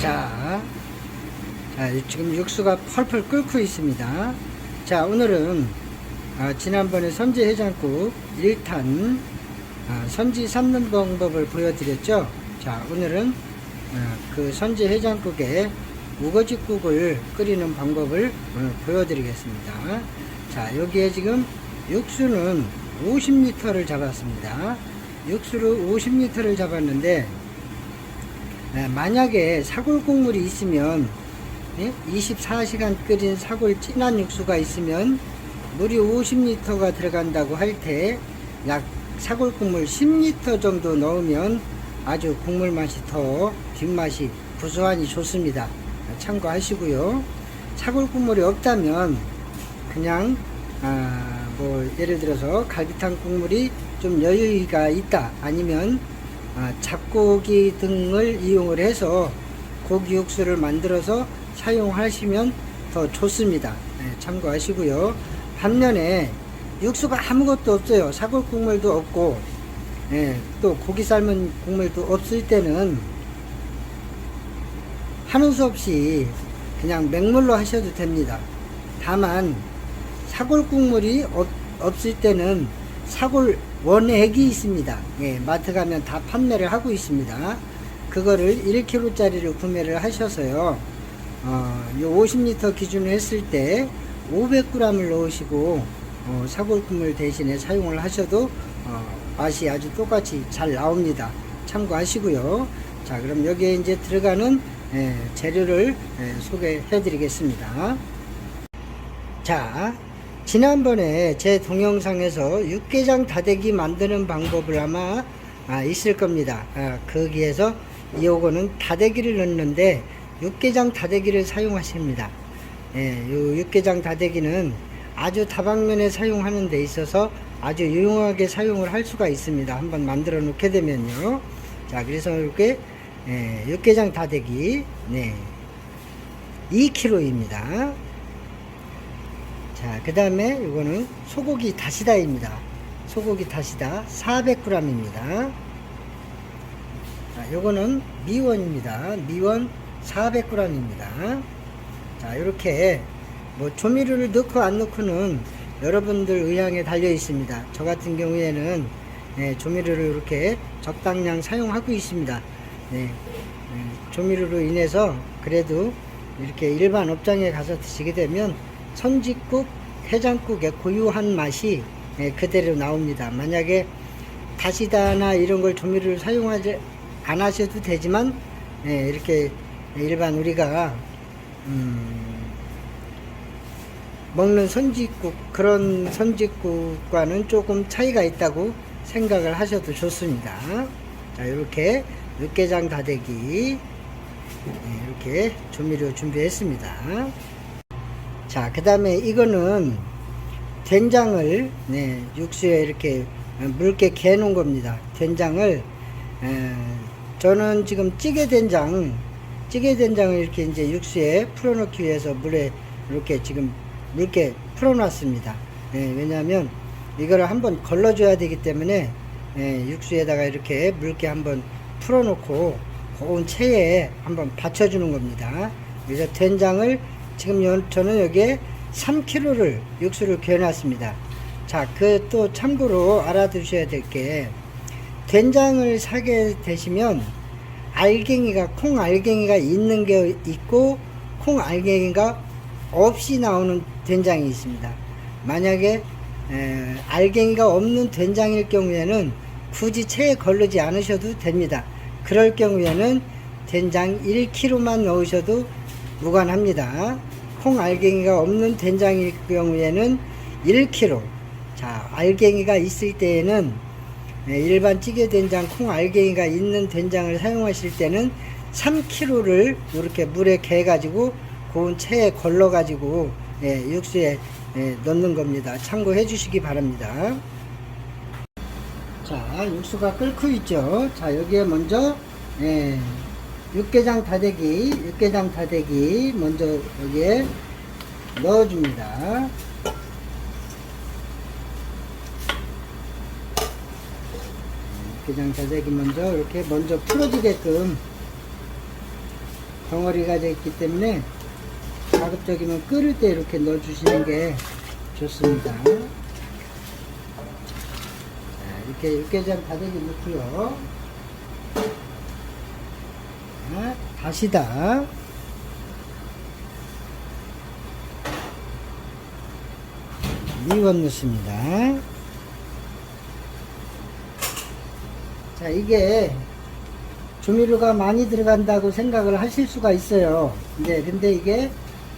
자, 자, 지금 육수가 펄펄 끓고 있습니다. 자, 오늘은 아, 지난번에 선지 해장국 1탄 아, 선지 삶는 방법을 보여드렸죠. 자, 오늘은 아, 그 선지 해장국에 우거지국을 끓이는 방법을 오늘 보여드리겠습니다. 자, 여기에 지금 육수는 50리터를 잡았습니다. 육수를 50리터를 잡았는데 에, 만약에 사골 국물이 있으면 예? 24시간 끓인 사골 진한 육수가 있으면 물이 50리터가 들어간다고 할 때 약 사골 국물 10리터 정도 넣으면 아주 국물 맛이 더 뒷맛이 구수하니 좋습니다. 참고하시고요. 사골 국물이 없다면 그냥 아, 뭐 예를 들어서 갈비탕 국물이 좀 여유가 있다 아니면 아, 잡고기 등을 이용을 해서 고기 육수를 만들어서 사용하시면 더 좋습니다. 네, 참고하시고요. 반면에 육수가 아무것도 없어요. 사골 국물도 없고 예, 또 고기 삶은 국물도 없을 때는 하는 수 없이 그냥 맹물로 하셔도 됩니다. 다만 사골 국물이 없, 없을 때는 사골 원액이 있습니다. 예, 마트 가면 다 판매를 하고 있습니다. 그거를 1kg짜리를 구매를 하셔서요. 어, 요 50리터 기준으로 했을 때 500g을 넣으시고 어, 사골 국물 대신에 사용을 하셔도 어, 맛이 아주 똑같이 잘 나옵니다. 참고하시고요. 자, 그럼 여기에 이제 들어가는 예, 재료를 예, 소개해 드리겠습니다. 자, 지난번에 제 동영상에서 육개장 다대기 만드는 방법을 아마 아, 있을 겁니다. 아, 거기에서 요거는 다대기를 넣는데 육개장 다대기를 사용하십니다. 예, 요 육개장 다대기는 아주 다방면에 사용하는 데 있어서 아주 유용하게 사용을 할 수가 있습니다. 한번 만들어 놓게 되면요. 자, 그래서 이렇게 예, 육개장 다대기 네, 2kg입니다. 자, 그 다음에 이거는 소고기 다시다입니다. 소고기 다시다 400g입니다. 자, 요거는 미원입니다. 미원 400g입니다. 자, 이렇게 뭐 조미료를 넣고 안 넣고는 여러분들 의향에 달려 있습니다. 저 같은 경우에는 예, 조미료를 이렇게 적당량 사용하고 있습니다. 네, 예, 조미료로 인해서 그래도 이렇게 일반 업장에 가서 드시게 되면 선지국, 해장국의 고유한 맛이 예, 그대로 나옵니다. 만약에 다시다나 이런 걸 조미료를 사용하지 안 하셔도 되지만 예, 이렇게 일반 우리가 음, 먹는 선지국 그런 선지국과는 조금 차이가 있다고 생각을 하셔도 좋습니다. 자 이렇게 육개장 다대기 네, 이렇게 조미료 준비했습니다. 자, 그 다음에 이거는 된장을 네, 육수에 이렇게 묽게 개어 놓은 겁니다. 된장을 에, 저는 지금 찌개 된장 찌개 된장을 이렇게 이제 육수에 풀어 넣기 위해서 물에 이렇게 지금 묽게 풀어 놨습니다. 예, 왜냐하면 이거를 한번 걸러 줘야 되기 때문에 예, 육수에다가 이렇게 묽게 한번 풀어 놓고 고운 체에 한번 받쳐 주는 겁니다. 그래서 된장을 지금 요- 저는 여기에 3kg를 육수를 개어놨습니다. 자, 그 또 참고로 알아두셔야 될 게 된장을 사게 되시면 알갱이가 콩 알갱이가 있는 게 있고 콩 알갱이가 없이 나오는 된장이 있습니다. 만약에 에, 알갱이가 없는 된장일 경우에는 굳이 체에 걸르지 않으셔도 됩니다. 그럴 경우에는 된장 1kg만 넣으셔도 무관합니다. 콩 알갱이가 없는 된장일 경우에는 1kg. 자, 알갱이가 있을 때에는 네, 일반 찌개 된장 콩 알갱이가 있는 된장을 사용하실 때는 3kg를 이렇게 물에 개 가지고 고운 체에 걸러 가지고 예, 육수에 예, 넣는 겁니다. 참고해 주시기 바랍니다. 자, 육수가 끓고 있죠. 자, 여기에 먼저 예, 육개장 다대기, 육개장 다대기 먼저 여기에 넣어줍니다. 육개장 다대기 먼저 이렇게 먼저 풀어지게끔 덩어리가 됐기 때문에 가급적이면 끓을 때 이렇게 넣어주시는 게 좋습니다. 자, 이렇게 육개장 다대기 넣고요. 자, 다시다. 미원 넣습니다. 자, 이게 조미료가 많이 들어간다고 생각을 하실 수가 있어요. 네, 근데 이게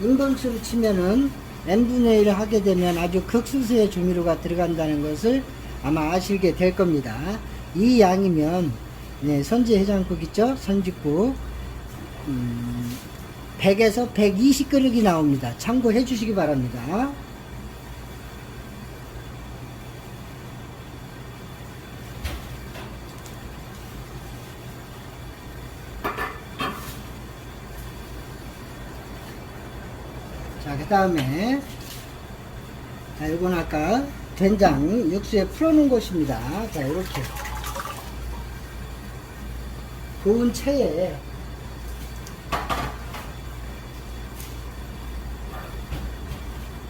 인분수로 치면은 n분의 1을 하게 되면 아주 극소수의 조미료가 들어간다는 것을 아마 아시게 될 겁니다. 이 양이면 네, 선지 해장국 있죠? 선지국 음, 100에서 120 그릇이 나옵니다. 참고해 주시기 바랍니다. 자, 그 다음에, 자, 이건 아까 된장 육수에 풀어놓은 것입니다. 자, 이렇게. 고운 체에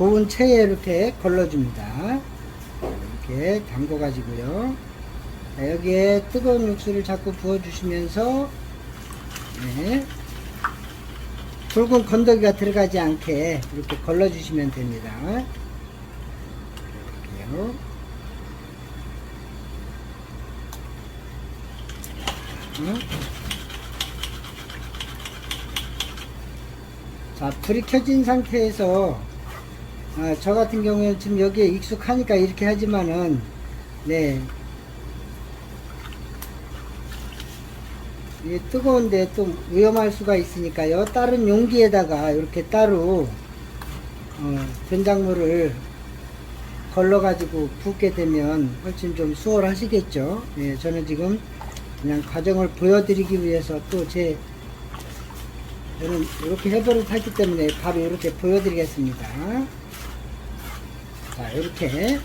고운 체에 이렇게 걸러줍니다. 이렇게 담궈 가지고요. 자, 여기에 뜨거운 육수를 자꾸 부어주시면서 네. 붉은 건더기가 들어가지 않게 이렇게 걸러주시면 됩니다. 이렇게요. 응? 자, 불이 켜진 상태에서 아, 저 같은 경우에는 지금 여기에 익숙하니까 이렇게 하지만은 네 이게 뜨거운데 또 위험할 수가 있으니까요. 다른 용기에다가 이렇게 따로 어, 된장물을 걸러 가지고 붓게 되면 훨씬 좀 수월하시겠죠. 예, 저는 지금 그냥 과정을 보여드리기 위해서 또제 저는 이렇게 해버릇 하기 때문에 바로 이렇게 보여드리겠습니다. 자, 이렇게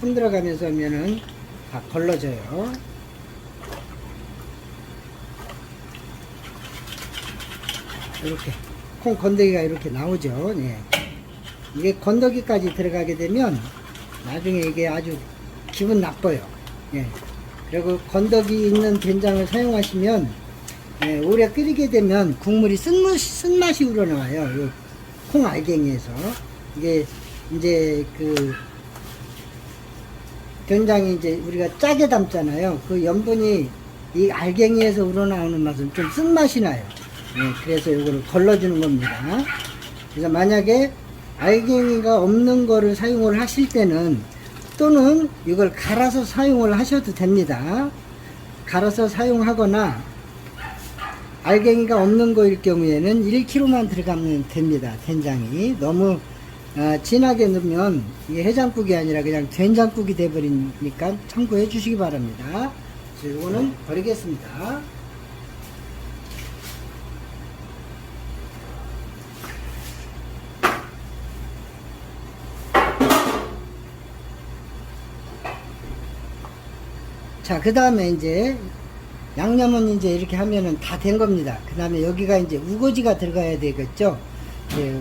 흔들어 가면서 하면은 다 걸러져요. 이렇게 콩 건더기가 이렇게 나오죠. 예. 이게 건더기까지 들어가게 되면 나중에 이게 아주 기분 나빠요. 예. 그리고 건더기 있는 된장을 사용하시면 예, 오래 끓이게 되면 국물이 쓴맛이, 쓴맛이 우러나와요. 이콩 알갱이에서 이게 이제 그 된장이 이제 우리가 짜게 담잖아요. 그 염분이 이 알갱이에서 우러나오는 맛은 좀 쓴맛이 나요. 네, 그래서 이거를 걸러주는 겁니다. 그래서 만약에 알갱이가 없는 거를 사용을 하실 때는 또는 이걸 갈아서 사용을 하셔도 됩니다. 갈아서 사용하거나 알갱이가 없는 거일 경우에는 1kg만 들어가면 됩니다. 된장이 너무 아, 진하게 넣으면 이게 해장국이 아니라 그냥 된장국이 돼버리니까 참고해 주시기 바랍니다. 그래서 이거는 버리겠습니다. 자, 그 다음에 이제 양념은 이제 이렇게 하면은 다 된 겁니다. 그 다음에 여기가 이제 우거지가 들어가야 되겠죠. 예,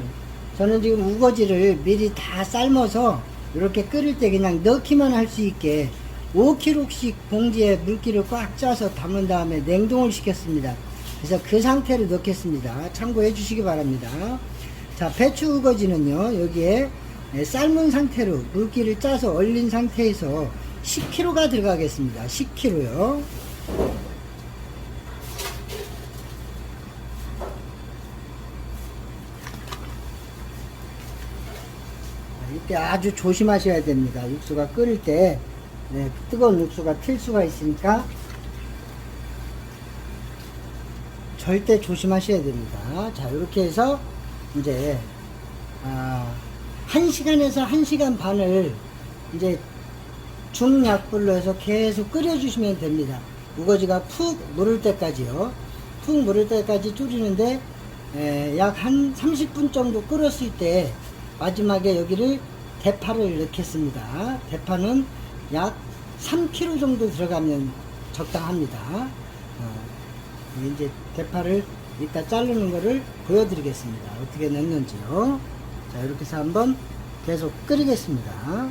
저는 지금 우거지를 미리 다 삶아서 이렇게 끓일 때 그냥 넣기만 할 수 있게 5kg씩 봉지에 물기를 꽉 짜서 담은 다음에 냉동을 시켰습니다. 그래서 그 상태로 넣겠습니다. 참고해 주시기 바랍니다. 자, 배추 우거지는요, 여기에 예, 삶은 상태로 물기를 짜서 얼린 상태에서 10kg가 들어가겠습니다. 10kg요. 때 아주 조심하셔야 됩니다. 육수가 끓일 때 네, 뜨거운 육수가 튈 수가 있으니까 절대 조심하셔야 됩니다. 자, 이렇게 해서 이제 아, 1시간에서 1시간 반을 이제 중약불로 해서 계속 끓여주시면 됩니다. 우거지가 푹 무를 때까지요. 푹 무를 때까지 줄이는데 약 한 30분 정도 끓였을 때 마지막에 여기를 대파를 넣겠습니다. 대파는 약 3kg 정도 들어가면 적당합니다. 어, 이제 대파를 이따 자르는 거를 보여드리겠습니다. 어떻게 넣는지요. 자, 이렇게 해서 한번 계속 끓이겠습니다.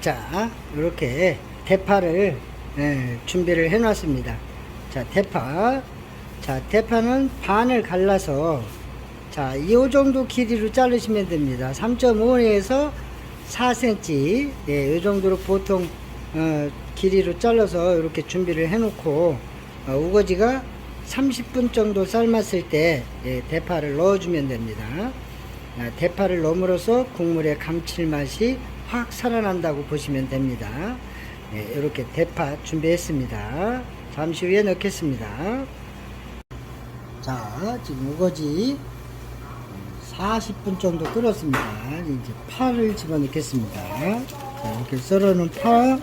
자, 이렇게 대파를 예, 준비를 해 놨습니다. 자, 대파. 자, 대파는 반을 갈라서 자, 이 정도 길이로 자르시면 됩니다. 3.5에서 4cm. 예, 이 정도로 보통 어, 길이로 잘라서 이렇게 준비를 해 놓고 어, 우거지가 30분 정도 삶았을 때 예, 대파를 넣어주면 됩니다. 아, 대파를 넣음으로써 국물의 감칠맛이 확 살아난다고 보시면 됩니다. 예, 이렇게 대파 준비했습니다. 잠시 후에 넣겠습니다. 자, 지금 우거지 40분 정도 끓었습니다. 이제 파를 집어넣겠습니다. 자, 이렇게 썰어놓은 파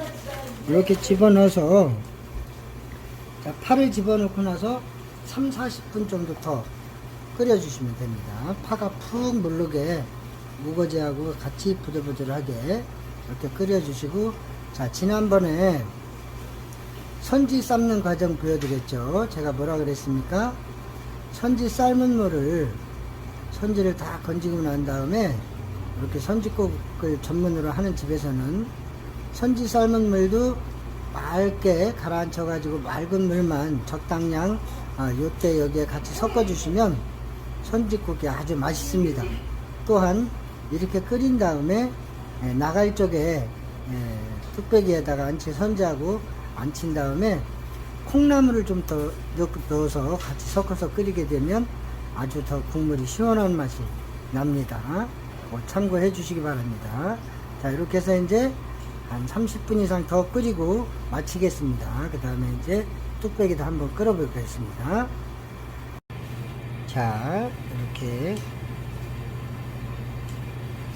이렇게 집어넣어서 자, 파를 집어넣고 나서 3, 40분 정도 더 끓여주시면 됩니다. 파가 푹 물르게 우거지하고 같이 부들부들하게 이렇게 끓여주시고 자 지난번에 선지 삶는 과정 보여드렸죠. 제가 뭐라 그랬습니까? 선지 삶은 물을 선지를 다 건지고 난 다음에 이렇게 선지국을 전문으로 하는 집에서는 선지 삶은 물도 맑게 가라앉혀 가지고 맑은 물만 적당량 아, 요때 여기에 같이 섞어 주시면 선지국이 아주 맛있습니다. 또한 이렇게 끓인 다음에 에, 나갈 쪽에 에, 뚝배기에다가 안치 선지하고 안친 다음에 콩나물을 좀 더 넣어서 같이 섞어서 끓이게 되면 아주 더 국물이 시원한 맛이 납니다. 뭐 참고해 주시기 바랍니다. 자, 이렇게 해서 이제 한 30분 이상 더 끓이고 마치겠습니다. 그 다음에 이제 뚝배기도 한번 끓여보겠습니다. 자, 이렇게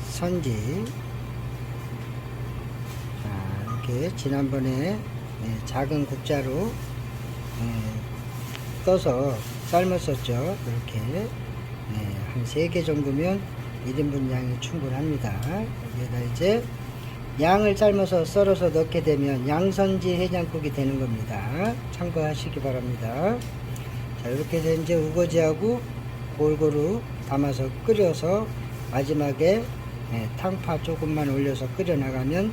선지. 자, 이렇게 지난번에 네, 작은 국자로 네, 떠서 삶았었죠. 이렇게 네, 한 3개 정도면 1인분 양이 충분합니다. 여기에다 이제 양을 삶아서 썰어서 넣게 되면 양선지 해장국이 되는 겁니다. 참고하시기 바랍니다. 자, 이렇게 해서 이제 우거지하고 골고루 담아서 끓여서 마지막에 예, 탕파 조금만 올려서 끓여 나가면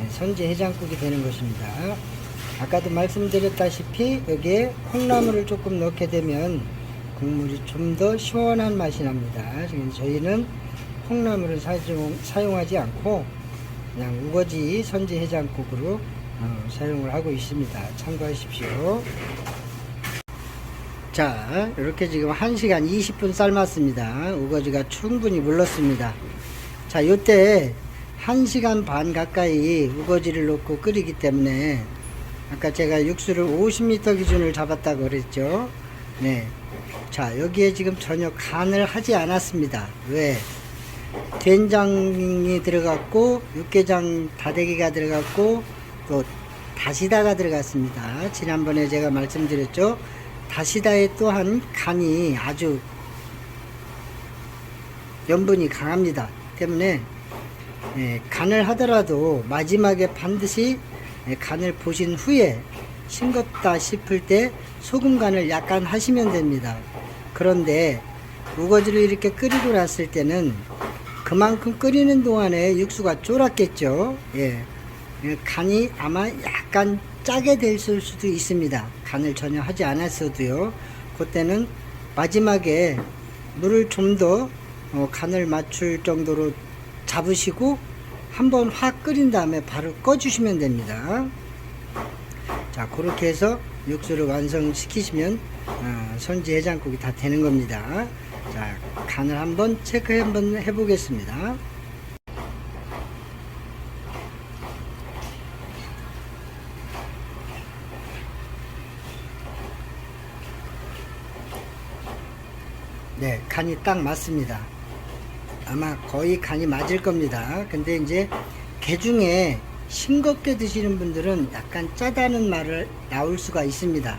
예, 선지 해장국이 되는 것입니다. 아까도 말씀드렸다시피 여기에 콩나물을 조금 넣게 되면 국물이 좀 더 시원한 맛이 납니다. 지금 저희는 콩나물을 사용, 사용 하지 않고 그냥 우거지 선지 해장국으로 어, 사용을 하고 있습니다. 참고하십시오. 자, 이렇게 지금 1시간 20분 삶았습니다. 우거지가 충분히 물렀습니다. 자, 요때 1시간 반 가까이 우거지를 넣고 끓이기 때문에 아까 제가 육수를 50m 기준을 잡았다고 그랬죠. 네. 자, 여기에 지금 전혀 간을 하지 않았습니다. 왜? 된장이 들어갔고, 육개장 다대기가 들어갔고, 또 다시다가 들어갔습니다. 지난번에 제가 말씀드렸죠. 다시다에 또한 간이 아주 염분이 강합니다. 때문에 예, 간을 하더라도 마지막에 반드시 예, 간을 보신 후에 싱겁다 싶을 때 소금 간을 약간 하시면 됩니다. 그런데 우거지를 이렇게 끓이고 났을 때는 그만큼 끓이는 동안에 육수가 쫄았겠죠. 예. 예, 간이 아마 약간 짜게 될 수도 있습니다. 간을 전혀 하지 않았어도요. 그때는 마지막에 물을 좀더 어, 간을 맞출 정도로 잡으시고 한번 확 끓인 다음에 바로 꺼주시면 됩니다. 자, 그렇게 해서 육수를 완성시키시면 어, 선지 해장국이 다 되는 겁니다. 자, 간을 한번 체크 한번 해보겠습니다. 네, 간이 딱 맞습니다. 아마 거의 간이 맞을 겁니다. 근데 이제 개중에 싱겁게 드시는 분들은 약간 짜다는 말을 나올 수가 있습니다.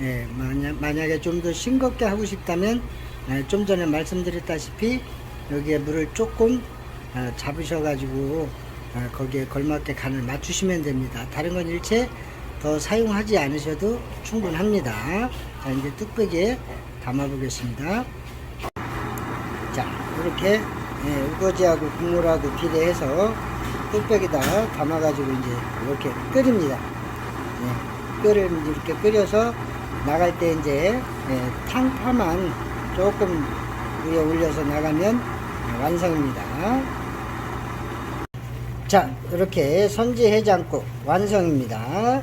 예, 만약, 만약에 좀 더 싱겁게 하고 싶다면 예, 좀 전에 말씀드렸다시피 여기에 물을 조금 어, 잡으셔가지고 어, 거기에 걸맞게 간을 맞추시면 됩니다. 다른 건 일체 더 사용하지 않으셔도 충분합니다. 자, 이제 뚝배기에 담아 보겠습니다. 자, 이렇게 예, 우거지하고 국물하고 비례해서 뚝배기다 담아가지고 이제 이렇게 끓입니다. 예, 끓을 이렇게 끓여서 나갈 때 이제 예, 탕파만 조금 위에 올려서 나가면 완성입니다. 자, 이렇게 선지 해장국 완성입니다.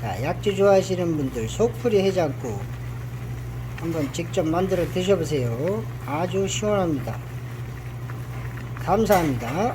자, 약주 좋아하시는 분들 속풀이 해장국 한번 직접 만들어 드셔보세요. 아주 시원합니다. 감사합니다.